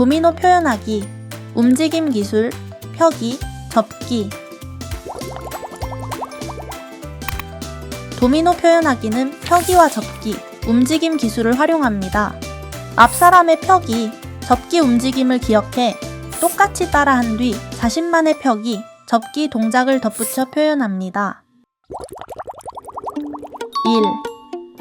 도미노 표현하기, 움직임 기술, 펴기, 접기. 도미노 표현하기는 펴기와 접기, 움직임 기술을 활용합니다. 앞 사람의 펴기, 접기 움직임을 기억해 똑같이 따라한 뒤 자신만의 펴기, 접기 동작을 덧붙여 표현합니다. 1.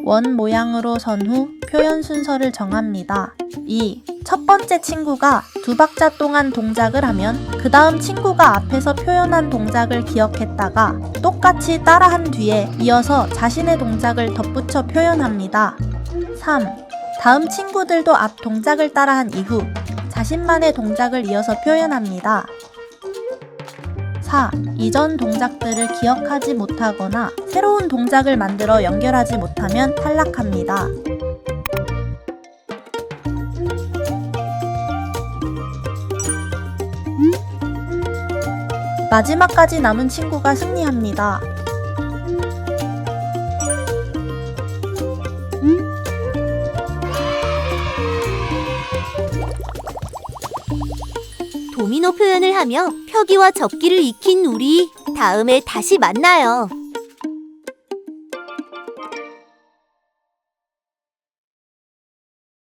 원 모양으로 선 후 표현 순서를 정합니다. 2. 첫 번째 친구가 두 박자 동안 동작을 하면 그 다음 친구가 앞에서 표현한 동작을 기억했다가 똑같이 따라한 뒤에 이어서 자신의 동작을 덧붙여 표현합니다. 3. 다음 친구들도 앞 동작을 따라한 이후 자신만의 동작을 이어서 표현합니다. 4. 이전 동작들을 기억하지 못하거나 새로운 동작을 만들어 연결하지 못하면 탈락합니다. 마지막까지 남은 친구가 승리합니다. 도미노 표현을 하며 펴기와 접기를 익힌 우리 다음에 다시 만나요.